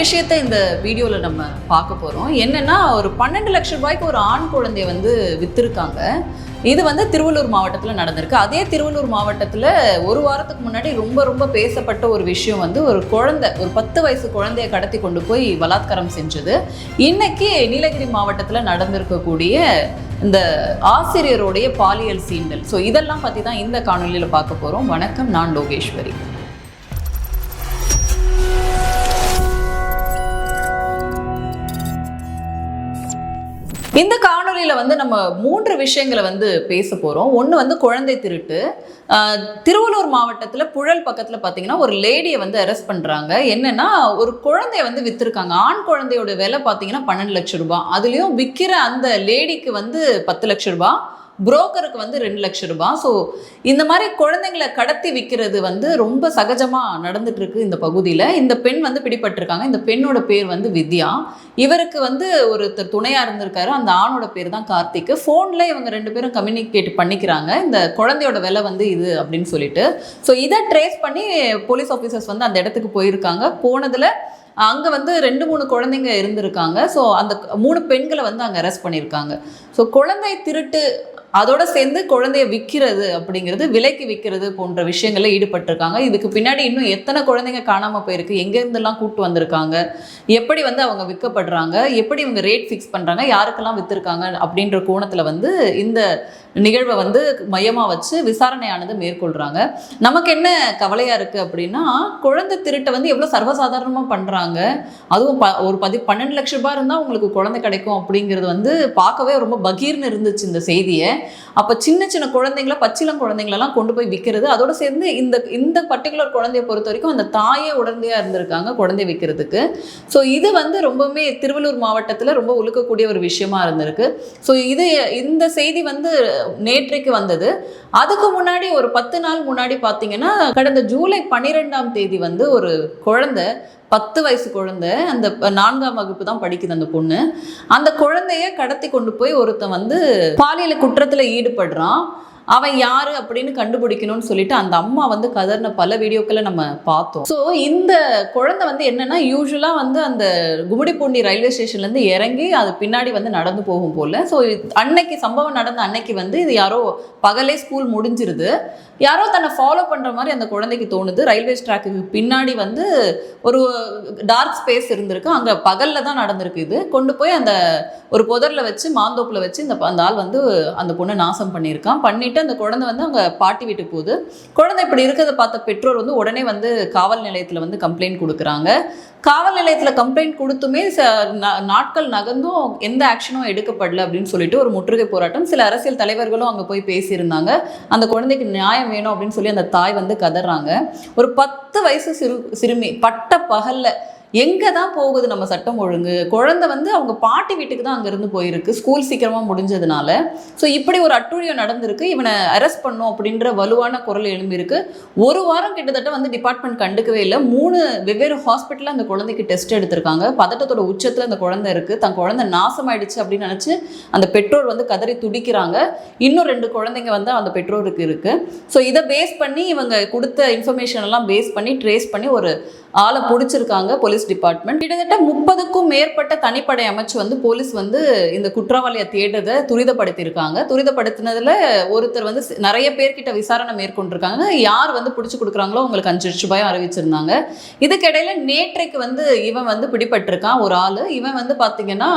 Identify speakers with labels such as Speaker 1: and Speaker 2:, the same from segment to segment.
Speaker 1: விஷயத்த இந்த வீடியோவில் நம்ம பார்க்க போகிறோம் என்னென்னா ஒரு பன்னெண்டு லட்ச ரூபாய்க்கு ஒரு ஆண் குழந்தைய வந்து விற்றுருக்காங்க இது வந்து திருவள்ளூர் மாவட்டத்தில் நடந்திருக்கு. அதே திருவள்ளூர் மாவட்டத்தில் ஒரு வாரத்துக்கு முன்னாடி ரொம்ப ரொம்ப பேசப்பட்ட ஒரு விஷயம் வந்து ஒரு குழந்தை ஒரு பத்து வயசு குழந்தைய கடத்தி கொண்டு போய் பலாத்காரம் செஞ்சது. இன்னைக்கு நீலகிரி மாவட்டத்தில் நடந்திருக்கக்கூடிய இந்த ஆசிரியருடைய பாலியல் சீண்டல். ஸோ இதெல்லாம் பற்றி தான் இந்த காணொலியில் பார்க்க போகிறோம் வணக்கம் நான் லோகேஸ்வரி. இந்த காணொலியில் வந்து நம்ம மூன்று விஷயங்களை வந்து பேச போகிறோம் ஒன்று வந்து குழந்தை திருட்டு. திருவள்ளூர் மாவட்டத்தில் புழல் பக்கத்தில் பார்த்தீங்கன்னா ஒரு லேடியை வந்து அரெஸ்ட் பண்ணுறாங்க என்னென்னா ஒரு குழந்தைய வந்து விற்றுருக்காங்க ஆண் குழந்தையோட விலை பார்த்தீங்கன்னா பன்னெண்டு லட்சம் ரூபாய். அதுலேயும் விற்கிற அந்த லேடிக்கு வந்து பத்து லட்சம் ரூபாய். புரோக்கருக்கு வந்து ரெண்டு லட்சம் ரூபாய். ஸோ இந்த மாதிரி குழந்தைங்களை கடத்தி விற்கிறது வந்து ரொம்ப சகஜமாக நடந்துட்டு இருக்கு இந்த பகுதியில். இந்த பெண் வந்து பிடிபட்டிருக்காங்க. இந்த பெண்ணோட பேர் வந்து வித்யா. இவருக்கு வந்து ஒருத்தர் துணையாக இருந்திருக்காரு. அந்த ஆணோட பேர் தான் கார்த்திக். ஃபோனில் இவங்க ரெண்டு பேரும் கம்யூனிகேட் பண்ணிக்கிறாங்க. இந்த குழந்தையோட விலை வந்து இது அப்படின்னு சொல்லிட்டு. ஸோ இதை ட்ரேஸ் பண்ணி போலீஸ் ஆஃபீஸர்ஸ் வந்து அந்த இடத்துக்கு போயிருக்காங்க. போனதில் அங்கே வந்து ரெண்டு மூணு குழந்தைங்க இருந்திருக்காங்க. ஸோ அந்த மூணு பெண்களை வந்து அங்கே அரெஸ்ட் பண்ணியிருக்காங்க. ஸோ குழந்தை திருட்டு அதோட சேர்ந்து குழந்தைய விற்கிறது அப்படிங்கிறது விலைக்கு விற்கிறது போன்ற விஷயங்களில் ஈடுபட்டிருக்காங்க. இதுக்கு பின்னாடி இன்னும் எத்தனை குழந்தைங்க காணாமல் போயிருக்கு? எங்கேருந்துலாம் கூட்டு வந்திருக்காங்க? எப்படி வந்து அவங்க விற்கப்படுறாங்க? எப்படி இவங்க ரேட் ஃபிக்ஸ் பண்ணுறாங்க யாருக்கெல்லாம் விற்றுருக்காங்க அப்படின்ற கோணத்தில் வந்து இந்த நிகழ்வை வந்து மையமாக வச்சு விசாரணையானது மேற்கொள்கிறாங்க நமக்கு என்ன கவலையாக இருக்குது அப்படின்னா குழந்தை திருட்டை வந்து எவ்வளோ சர்வசாதாரணமாக பண்ணுறாங்க அதுவும் ப ஒரு பதி பன்னெண்டு லட்ச ரூபாய் இருந்தால் உங்களுக்கு குழந்தை கிடைக்கும் அப்படிங்கிறது வந்து பார்க்கவே ரொம்ப பகீர்னு இருந்துச்சு இந்த செய்தியை. அப்போ சின்ன சின்ன குழந்தைங்கள பச்சிலம் குழந்தைங்களெல்லாம் கொண்டு போய் விற்கிறது அதோட சேர்ந்து இந்த இந்த பர்டிகுலர் குழந்தைய பொறுத்த வரைக்கும் அந்த தாயே உடந்தையாக இருந்திருக்காங்க குழந்தை விற்கிறதுக்கு ஸோ இது வந்து ரொம்பவுமே திருவள்ளூர் மாவட்டத்தில் ரொம்ப ஒழுக்கக்கூடிய ஒரு விஷயமா இருந்திருக்கு. ஸோ இது இந்த செய்தி வந்து நேற்றைக்கு வந்தது. அதுக்கு முன்னாடி ஒரு பத்து நாள் முன்னாடி பார்த்தீங்கன்னா கடந்த ஜூலை பன்னிரெண்டாம் தேதி வந்து ஒரு குழந்தை பத்து வயசு குழந்தை அந்த நான்காம் வகுப்பு தான் படிக்குது அந்த பொண்ணு. அந்த குழந்தைய கடத்தி கொண்டு போய் ஒருத்தன் வந்து பாலியல் குற்றத்தில் ஈடுபடுறான். அவன் யாரு அப்படின்னு கண்டுபிடிக்கணும்னு சொல்லிட்டு அந்த அம்மா வந்து கதறின பல வீடியோக்களை நம்ம பார்த்தோம். ஸோ இந்த குழந்தை வந்து என்னன்னா யூஸ்வலாக வந்து அந்த கும்மிடிப்பூண்டி ரயில்வே ஸ்டேஷன்லேருந்து இறங்கி அது பின்னாடி வந்து நடந்து போகும் போல. ஸோ அன்னைக்கு சம்பவம் நடந்த அன்னைக்கு வந்து இது யாரோ பகலே ஸ்கூல் முடிஞ்சிருது. யாரோ தன்னை ஃபாலோ பண்ணுற மாதிரி அந்த குழந்தைக்கு தோணுது. ரயில்வே ட்ராக்குக்கு பின்னாடி வந்து ஒரு டார்க் ஸ்பேஸ் இருந்திருக்கு. அங்கே பகலில் தான் நடந்திருக்கு இது. கொண்டு போய் அந்த ஒரு புதரில் வச்சு மாந்தோப்பில் வச்சு இந்த அந்த ஆள் வந்து அந்த பொண்ணை நாசம் பண்ணியிருக்கான். அந்த குழந்தை வந்து அவங்க பாட்டி வீட்டுக்கு போகுது. குழந்தை இப்படி இருக்கிறத பார்த்த பெற்றோர் வந்து உடனே வந்து காவல் நிலையத்தில் வந்து கம்ப்ளைண்ட் கொடுக்குறாங்க. காவல் நிலையத்தில் கம்ப்ளைண்ட் கொடுத்துமே ச நாட்கள் நகர்ந்தும் எந்த ஆக்ஷனும் எடுக்கப்படல அப்படின்னு சொல்லிட்டு ஒரு முற்றுகை போராட்டம். சில அரசியல் தலைவர்களும் அங்கே போய் பேசியிருந்தாங்க. அந்த குழந்தைக்கு நியாயம் வேணும் அப்படின்னு சொல்லி அந்த தாய் வந்து கதறாங்க. ஒரு பத்து வயசு சிறு சிறுமி பட்ட பகலில் எங்கே தான் போகுது நம்ம சட்டம் ஒழுங்கு? குழந்தை வந்து அவங்க பாட்டி வீட்டுக்கு தான் அங்கேருந்து போயிருக்கு ஸ்கூல் சீக்கிரமாக முடிஞ்சதுனால. ஸோ இப்படி ஒரு அட்டூழியம் நடந்திருக்கு இவனை அரெஸ்ட் பண்ணும் அப்படின்ற வலுவான குரல் எழும்பியிருக்கு. ஒரு வாரம் கிட்டத்தட்ட வந்து டிபார்ட்மெண்ட் கண்டுக்கவே இல்லை. மூணு வெவ்வேறு ஹாஸ்பிட்டலில் அந்த குழந்தைக்கு டெஸ்ட் எடுத்திருக்காங்க. பதட்டத்தோட உச்சத்தில் அந்த குழந்தை இருக்குது தன் குழந்தை நாசமாயிடுச்சு அப்படின்னு நினச்சி அந்த பெற்றோர் வந்து கதறி துடிக்கிறாங்க. இன்னும் ரெண்டு குழந்தைங்க வந்து அந்த பெற்றோருக்கு இருக்குது ஸோ இதை பேஸ் பண்ணி இவங்க கொடுத்த இன்ஃபர்மேஷன் எல்லாம் பேஸ் பண்ணி ட்ரேஸ் பண்ணி ஒரு ஆளை பிடிச்சிருக்காங்க போலீஸ் டிபார்ட்மெண்ட். கிட்டத்தட்ட முப்பதுக்கும் மேற்பட்ட தனிப்படை அமைச்சு வந்து போலீஸ் வந்து இந்த குற்றவாளியை தேடுறதை துரிதப்படுத்தியிருக்காங்க. துரிதப்படுத்தினதுல ஒருத்தர் வந்து நிறைய பேர்கிட்ட விசாரணை மேற்கொண்டிருக்காங்க. யார் வந்து பிடிச்சி கொடுக்குறாங்களோ உங்களுக்கு அஞ்சு லட்ச ரூபாயும் அறிவிச்சிருந்தாங்க. இதுக்கிடையில நேற்றைக்கு வந்து இவன் வந்து பிடிபட்டிருக்கான் ஒரு ஆள். இவன் வந்து பார்த்தீங்கன்னா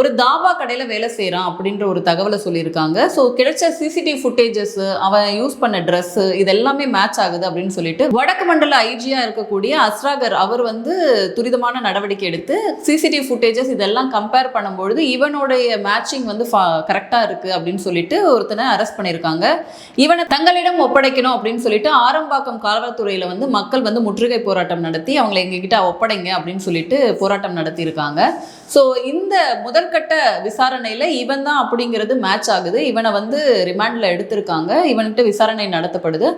Speaker 1: ஒரு தாபா கடையில் வேலை செய்கிறான் அப்படின்ற ஒரு தகவலை சொல்லியிருக்காங்க. ஸோ கிடைச்ச சிசிடிவி ஃபுட்டேஜஸ் அவன் யூஸ் பண்ண ட்ரெஸ்ஸு இது எல்லாமே மேட்ச் ஆகுது அப்படின்னு சொல்லிட்டு வடக்கு மண்டல ஐஜியாக இருக்கக்கூடிய அஸ்ராகர் அவர் வந்து துரிதமான நடவடிக்கை எடுத்து சிசிடிவி ஃபுட்டேஜஸ் இதெல்லாம் கம்பேர் பண்ணும்பொழுது இவனுடைய மேட்சிங் வந்து கரெக்டாக இருக்குது அப்படின்னு சொல்லிட்டு ஒருத்தனை அரெஸ்ட் பண்ணியிருக்காங்க. இவனை தங்களிடம் ஒப்படைக்கணும் அப்படின்னு சொல்லிட்டு ஆரம்பாக்கம் காவல்துறையில் வந்து மக்கள் வந்து முற்றுகை போராட்டம் நடத்தி அவங்களை எங்ககிட்ட ஒப்படைங்க அப்படின்னு சொல்லிட்டு போராட்டம் நடத்தியிருக்காங்க. ஸோ இந்த முதல் முதற்கட்ட விசாரணையில் இவன் தான் அப்படிங்கிறது மேட்ச் ஆகுது. இவனை வந்து ரிமாண்டில் எடுத்திருக்காங்க. இவன்கிட்ட விசாரணை நடத்தப்படுது.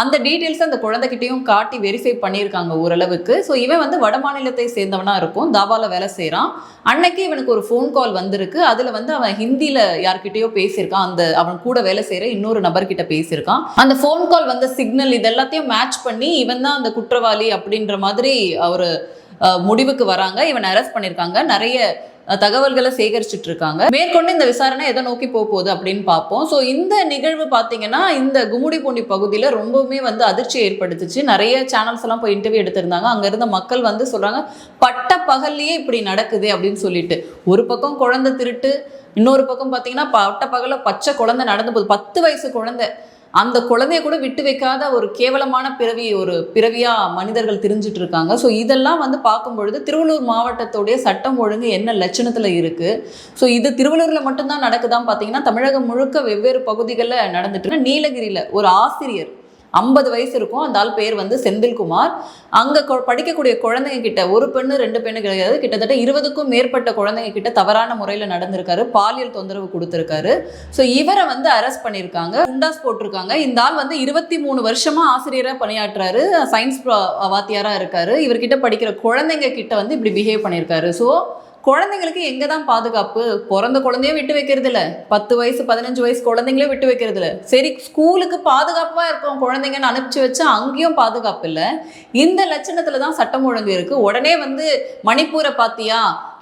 Speaker 1: அந்த டீட்டெயில்ஸ் அந்த குழந்தைகிட்டையும் காட்டி வெரிஃபை பண்ணியிருக்காங்க ஓரளவுக்கு. ஸோ இவன் வந்து வட மாநிலத்தை சேர்ந்தவனா இருக்கும். தாபால வேலை செய்கிறான் அன்னைக்கு இவனுக்கு ஒரு ஃபோன் கால் வந்திருக்கு. அதில் வந்து அவன் ஹிந்தியில் யார்கிட்டயோ பேசியிருக்கான். அந்த அவன் கூட வேலை செய்கிற இன்னொரு நபர்கிட்ட பேசியிருக்கான். அந்த ஃபோன் கால் வந்த சிக்னல் இது எல்லாத்தையும் மேட்ச் பண்ணி இவன் தான் அந்த குற்றவாளி அப்படின்ற மாதிரி அவர் முடிவுக்கு வராங்க. இவன் அரெஸ்ட் பண்ணியிருக்காங்க. நிறைய தகவல்களை சேகரிச்சுட்டு இருக்காங்க மேற்கொண்டு இந்த விசாரணை எதை நோக்கி போக போகுது அப்படின்னு பார்ப்போம். ஸோ இந்த நிகழ்வு பார்த்தீங்கன்னா இந்த கும்முடிப்பூண்டி பகுதியில் ரொம்பவுமே வந்து அதிர்ச்சி ஏற்படுத்துச்சு. நிறைய சேனல்ஸ் எல்லாம் போய் இன்டர்வியூ எடுத்திருந்தாங்க. அங்கே இருந்த மக்கள் வந்து சொல்கிறாங்க பட்ட பகல்லையே இப்படி நடக்குது அப்படின்னு சொல்லிட்டு. ஒரு பக்கம் குழந்தை திருட்டு இன்னொரு பக்கம் பார்த்தீங்கன்னா பட்ட பகல பச்சை குழந்தை நடந்து போகுது. பத்து வயசு குழந்தை. அந்த குழந்தைய கூட விட்டு வைக்காத ஒரு கேவலமான பிறவி ஒரு பிறவியா மனிதர்கள் தெரிஞ்சிட்டு இருக்காங்க. ஸோ இதெல்லாம் வந்து பார்க்கும் பொழுது திருவள்ளூர் மாவட்டத்துடைய சட்டம் ஒழுங்கு என்ன லட்சணத்தில் இருக்கு? ஸோ இது திருவள்ளூரில் மட்டும்தான் நடக்குதான் பார்த்தீங்கன்னா தமிழகம் முழுக்க வெவ்வேறு பகுதிகளில் நடந்துட்டு நீலகிரியில் ஒரு ஆசிரியர் ஐம்பது வயசு இருக்கும். அந்த ஆள் பேர் வந்து செந்தில்குமார். அங்கே படிக்கக்கூடிய குழந்தைங்க கிட்ட ஒரு பெண்ணு ரெண்டு பெண்ணு கிடையாது. கிட்டத்தட்ட இருபதுக்கும் மேற்பட்ட குழந்தைங்க கிட்ட தவறான முறையில் நடந்திருக்காரு. பாலியல் தொந்தரவு கொடுத்துருக்காரு. ஸோ இவரை வந்து அரெஸ்ட் பண்ணியிருக்காங்க குண்டாஸ் போட்டிருக்காங்க. இந்த ஆள் வந்து இருபத்தி மூணு வருஷமா ஆசிரியராக பணியாற்றுறாரு சயின்ஸ் வாத்தியாராக இருக்காரு. இவர்கிட்ட படிக்கிற குழந்தைங்க கிட்ட வந்து இப்படி பிஹேவ் பண்ணியிருக்காரு ஸோ குழந்தைங்களுக்கு எங்கே தான் பாதுகாப்பு? பிறந்த குழந்தையும் விட்டு வைக்கிறது இல்ல பத்து வயசு பதினஞ்சு வயசு குழந்தைங்களே விட்டு வைக்கிறது இல்ல சரி ஸ்கூலுக்கு பாதுகாப்பாக இருக்கும் குழந்தைங்கன்னு அனுப்பிச்சு வச்சா அங்கேயும் பாதுகாப்பு இல்லை. இந்த லட்சணத்துல தான் சட்டம் ஒழுங்கு இருக்கு. உடனே வந்து மணிப்பூரை பாத்தியா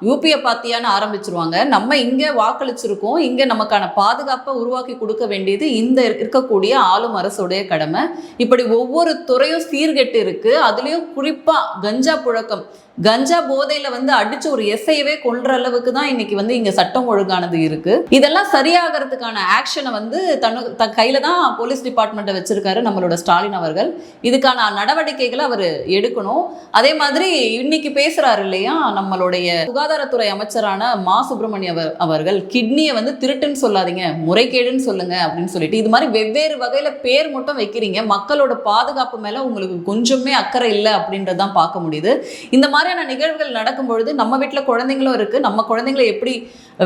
Speaker 1: யூபியை பாத்தியான்னு ஆரம்பிச்சிருவாங்க. நம்ம இங்கே வாக்களிச்சிருக்கோம். இங்கே நமக்கான பாதுகாப்பை உருவாக்கி கொடுக்க வேண்டியது இந்த இருக்கக்கூடிய ஆளும் அரசுடைய கடமை. இப்படி ஒவ்வொரு துறையும் சீர்கெட்டு இருக்கு. அதுலேயும் குறிப்பாக கஞ்சா புழக்கம். கஞ்சா போதையில வந்து அடிச்சு ஒரு எஸ்ஐயவே கொள்ற அளவுக்கு தான் இன்னைக்கு வந்து இங்க சட்டம் ஒழுங்கானது இருக்கு. இதெல்லாம் சரியாகிறதுக்கான ஆக்ஷனை வந்து தன்னு தன் கையில தான் போலீஸ் டிபார்ட்மெண்ட்டை வச்சிருக்காரு நம்மளோட ஸ்டாலின் அவர்கள். இதுக்கான நடவடிக்கைகளை அவர் எடுக்கணும். அதே மாதிரி இன்னைக்கு பேசுறாரு இல்லையா நம்மளுடைய சுகாதாரத்துறை அமைச்சரான மா சுப்பிரமணிய அவர் அவர்கள் கிட்னியை வந்து திருட்டுன்னு சொல்லாதீங்க முறைகேடுன்னு சொல்லுங்க அப்படின்னு சொல்லிட்டு. இது மாதிரி வெவ்வேறு வகையில பேர் மட்டும் வைக்கிறீங்க மக்களோட பாதுகாப்பு மேல உங்களுக்கு கொஞ்சமே அக்கறை இல்லை அப்படின்றதான் பார்க்க முடியுது. இந்த மாதிரி மாதிரியான நிகழ்வுகள் நடக்கும் பொழுது நம்ம வீட்டில் குழந்தைங்களும் இருக்குது நம்ம குழந்தைங்களை எப்படி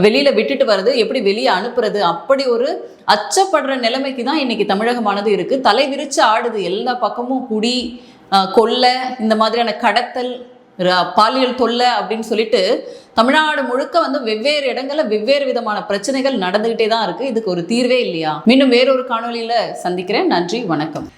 Speaker 1: வெளியில விட்டுட்டு வர்றது எப்படி வெளியே அனுப்புறது அப்படி ஒரு அச்சப்படுற நிலைமைக்கு தான் இன்னைக்கு தமிழகமானது இருக்குது தலை விரிச்சு ஆடுது. எல்லா பக்கமும் குடி கொள்ளை இந்த மாதிரியான கடத்தல் பாலியல் தொல்லை அப்படின்னு சொல்லிட்டு தமிழ்நாடு முழுக்க வந்து வெவ்வேறு இடங்கள்ல வெவ்வேறு விதமான பிரச்சனைகள் நடந்துகிட்டே தான் இருக்கு. இதுக்கு ஒரு தீர்வே இல்லையா? மீண்டும் வேறொரு காணொளியில சந்திக்கிறேன். நன்றி வணக்கம்.